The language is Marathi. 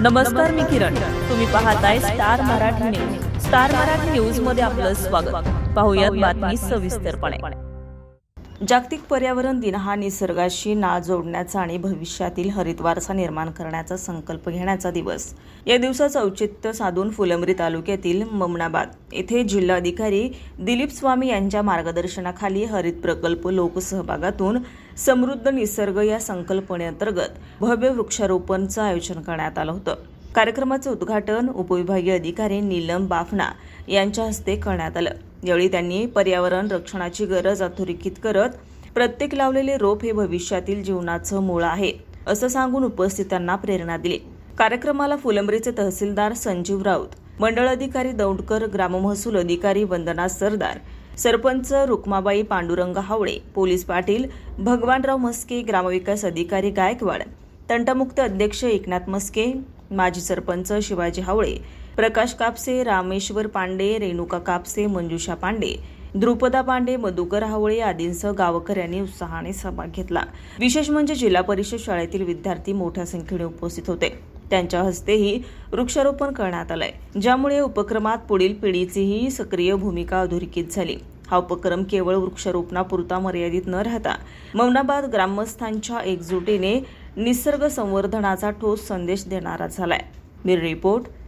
नमस्कार मी किरण. तुम्ही पाहताय star Marathi news. Star Marathi न्यूजमध्ये आपलं स्वागत. पाहुयात बातमी सविस्तरपणे. जागतिक पर्यावरण दिन हा निसर्गाशी ना जोडण्याचा आणि भविष्यातील हरित वारसा निर्माण करण्याचा संकल्प घेण्याचा दिवस. या दिवसाचं औचित्य साधून फुलंब्री तालुक्यातील ममनाबाद येथे जिल्हाधिकारी दिलीप स्वामी यांच्या मार्गदर्शनाखाली हरित प्रकल्प लोकसहभागातून समृद्ध निसर्ग या संकल्पनेअंतर्गत भव्य वृक्षारोपणचं आयोजन करण्यात आलं होतं. कार्यक्रमाचं उद्घाटन उपविभागीय अधिकारी नीलम बाफना यांच्या हस्ते करण्यात आलं. यावेळी त्यांनी पर्यावरण रक्षणाची गरज अधोरेखित करत प्रत्येक लावलेले रोप हे भविष्यातील जीवनाचं मूळ आहे असं सांगून उपस्थितांना प्रेरणा दिली. कार्यक्रमाला फुलंब्रीचे तहसीलदार संजीव राऊत मंडळ अधिकारी दौंडकर ग्राममहसूल अधिकारी वंदना सरदार सरपंच रुक्माबाई पांडुरंग हावळे पोलीस पाटील भगवानराव मस्के ग्रामविकास अधिकारी गायकवाड तंटमुक्त अध्यक्ष एकनाथ मस्के माजी सरपंच शिवाजी हावळे प्रकाश कापसे रामेश्वर पांडे रेणुका कापसे मंजुषा पांडे द्रुपदा पांडे मधुकर हावळे आदींसह गावकर यांनी उत्साहाने सहभाग घेतला. विशेष म्हणजे जिल्हा परिषद शाळेतील विद्यार्थी मोठ्या संख्येने उपस्थित होते. त्यांच्या हस्तेही वृक्षारोपण करण्यात आलंय ज्यामुळे उपक्रमात पुढील पिढीचीही सक्रिय भूमिका अधोरेखित झाली. हा उपक्रम केवळ वृक्षारोपणापुरता मर्यादित न राहता मौनाबाद ग्रामस्थांच्या एकजुटीने निसर्ग संवर्धनाचा ठोस संदेश देणारा झालाय. मी report